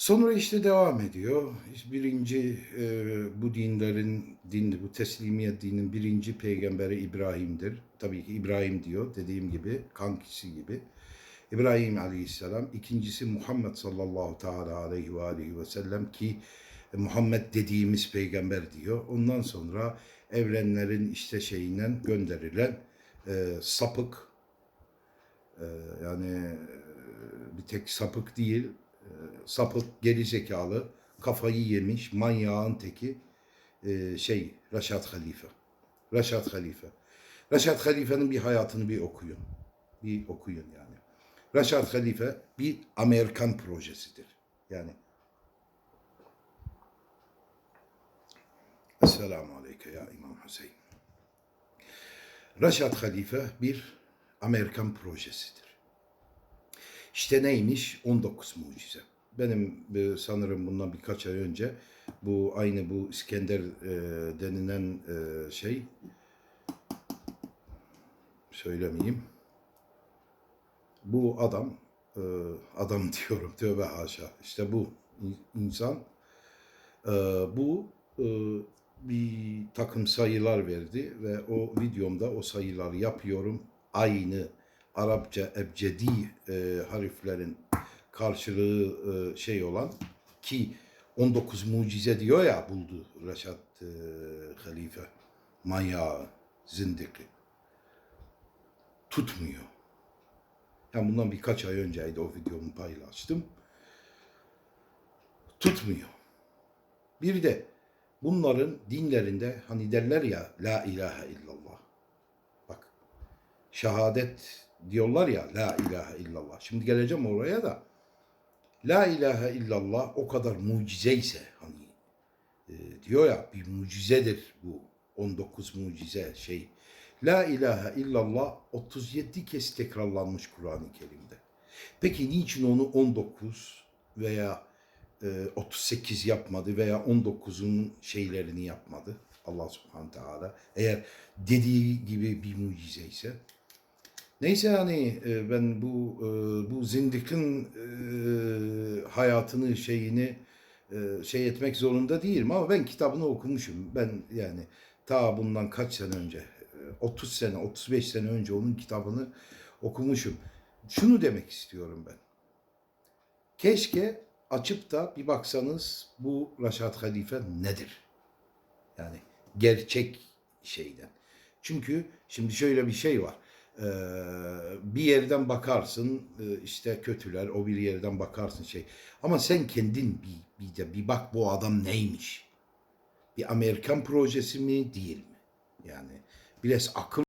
Sonra işte devam ediyor. Birinci e, bu dinlerin, din, bu teslimiyet dinin birinci peygamberi İbrahim'dir. Tabii ki İbrahim diyor dediğim gibi, kankisi gibi. İbrahim aleyhisselam. İkincisi Muhammed sallallahu teala aleyhi ve aleyhi ve sellem ki Muhammed dediğimiz peygamber diyor. Ondan sonra evrenlerin işte şeyinden gönderilen e, sapık e, yani e, bir tek sapık değil e, sapık geri zekalı kafayı yemiş manyağın teki e, şey Reşat Halife. Reşat Halife. Reşat Halife'nin bir hayatını bir okuyun. Bir okuyun yani. Reşat Halife bir Amerikan projesidir. Yani Esselamu Aleyke ya İmam Hüseyin. Reşat Halife bir Amerikan projesidir. İşte neymiş? 19 mucize. Benim e, sanırım bundan birkaç ay önce bu aynı bu İskender e, denilen e, şey söylemeyeyim. Bu adam e, adam diyorum tövbe haşa. İşte bu in- insan e, bu e, bir takım sayılar verdi ve o videomda o sayıları yapıyorum. Aynı Arapça ebcedi e, harflerin karşılığı e, şey olan ki 19 mucize diyor ya buldu Reşat e, Halife manyağı, zindiki. Tutmuyor. Yani bundan birkaç ay önceydi o videomu paylaştım. Tutmuyor. Bir de bunların dinlerinde hani derler ya la ilahe illallah. Bak şehadet diyorlar ya la ilahe illallah. Şimdi geleceğim oraya da la ilahe illallah o kadar mucize ise hani e, diyor ya bir mucizedir bu 19 mucize şey. La ilahe illallah 37 kez tekrarlanmış Kur'an-ı Kerim'de. Peki niçin onu 19 veya e, 38 yapmadı veya 19'un şeylerini yapmadı Allah subhanahu teala. Eğer dediği gibi bir mucize ise. Neyse hani e, ben bu e, bu zindikin e, hayatını şeyini şey etmek zorunda değilim ama ben kitabını okumuşum. Ben yani ta bundan kaç sene önce e, 30 sene 35 sene önce onun kitabını okumuşum. Şunu demek istiyorum ben. Keşke açıp da bir baksanız bu Raşat Halife nedir? Yani gerçek şeyden. Çünkü şimdi şöyle bir şey var. Ee, bir yerden bakarsın e, işte kötüler, o bir yerden bakarsın şey. Ama sen kendin bir, bir de bir bak bu adam neymiş? Bir Amerikan projesi mi değil mi? Yani biraz akıl